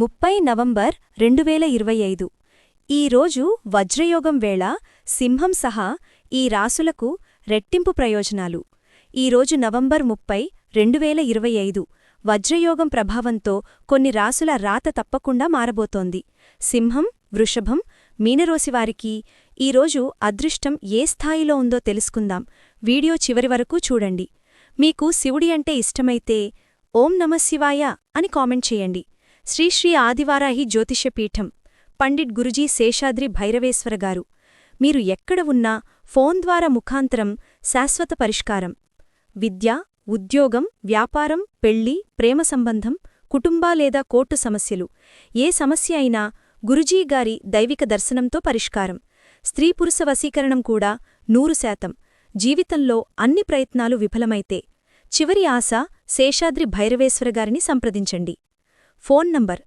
ముప్పై నవంబర్ రెండు వేల ఇరవై ఐదు. ఈరోజు వజ్రయోగం వేళ సింహం సహా ఈ రాసులకు రెట్టింపు ప్రయోజనాలు. ఈరోజు నవంబర్ ముప్పై రెండు వేల ఇరవై ఐదు. వజ్రయోగం ప్రభావంతో కొన్ని రాసుల రాత తప్పకుండా మారబోతోంది. సింహం వృషభం మీనరోసివారికి ఈరోజు అదృష్టం ఏ స్థాయిలో ఉందో తెలుసుకుందాం. వీడియో చివరి వరకు చూడండి. మీకు శివుడి అంటే ఇష్టమైతే ఓం నమశివాయ అని కామెంట్ చేయండి. శ్రీ శ్రీ ఆదివారాహి జ్యోతిష్యపీఠం పండిట్ గురుజీ శేషాద్రి భైరవేశ్వర గారు. మీరు ఎక్కడ ఉన్నా ఫోన్ ద్వారా ముఖాంతరం శాశ్వత పరిష్కారం. విద్య ఉద్యోగం వ్యాపారం పెళ్ళి ప్రేమ సంబంధం కుటుంబ లేదా కోర్టు సమస్యలు. ఏ సమస్య అయినా గురుజీ గారి దైవిక దర్శనంతో పరిష్కారం. స్త్రీ పురుష వశీకరణం కూడా నూరు శాతం. జీవితంలో అన్ని ప్రయత్నాలు విఫలమైతే చివరి ఆశ శేషాద్రి భైరవేశ్వర గారిని సంప్రదించండి. Phone number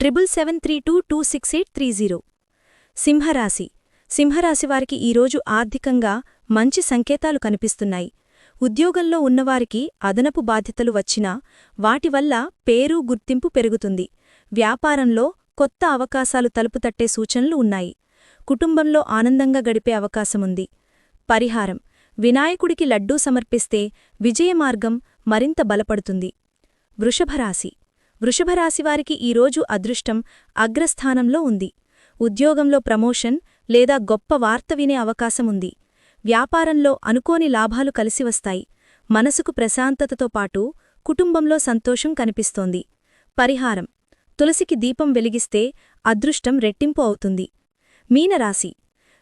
triple seven three two two six eight three zero. సింహరాశి. సింహరాశివారికి ఈరోజు ఆర్థికంగా మంచి సంకేతాలు కనిపిస్తున్నాయి. ఉద్యోగంలో ఉన్నవారికి అదనపు బాధ్యతలు వచ్చినా వాటివల్ల పేరు గుర్తింపు పెరుగుతుంది. వ్యాపారంలో కొత్త అవకాశాలు తలుపుతట్టే సూచనలు ఉన్నాయి. కుటుంబంలో ఆనందంగా గడిపే అవకాశముంది. పరిహారం. వినాయకుడికి లడ్డూ సమర్పిస్తే విజయమార్గం మరింత బలపడుతుంది. వృషభరాశి. వృషభరాశివారికి ఈరోజు అదృష్టం అగ్రస్థానంలో ఉంది. ఉద్యోగంలో ప్రమోషన్ లేదా గొప్ప వార్త వినే అవకాశముంది వ్యాపారంలో అనుకోని లాభాలు కలిసివస్తాయి మనసుకు ప్రశాంతతతో పాటు కుటుంబంలో సంతోషం కనిపిస్తోంది. పరిహారం. తులసికి దీపం వెలిగిస్తే అదృష్టం రెట్టింపు అవుతుంది. మీనరాశి.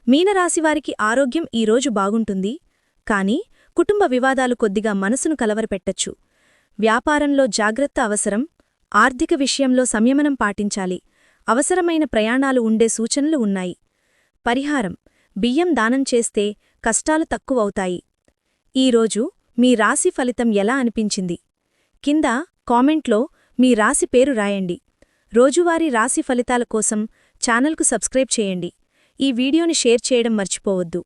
మీనరాశివారికి ఆరోగ్యం ఈరోజు బాగుంటుంది. కాని కుటుంబ వివాదాలు కొద్దిగా మనసును కలవరపెట్టచ్చు. వ్యాపారంలో జాగ్రత్త అవసరం. ఆర్థిక విషయంలో సంయమనం పాటించాలి. అవసరమైన ప్రయాణాలు ఉండే సూచనలు ఉన్నాయి. పరిహారం. బియ్యం దానం చేస్తే కష్టాలు తక్కువవుతాయి. ఈరోజు మీ రాశి ఫలితం ఎలా అనిపించింది? కింద కామెంట్లో మీ రాశి పేరు రాయండి. రోజువారీ రాశి ఫలితాల కోసం ఛానల్కు సబ్స్క్రైబ్ చేయండి. ఈ వీడియోని షేర్ చేయడం మర్చిపోవద్దు.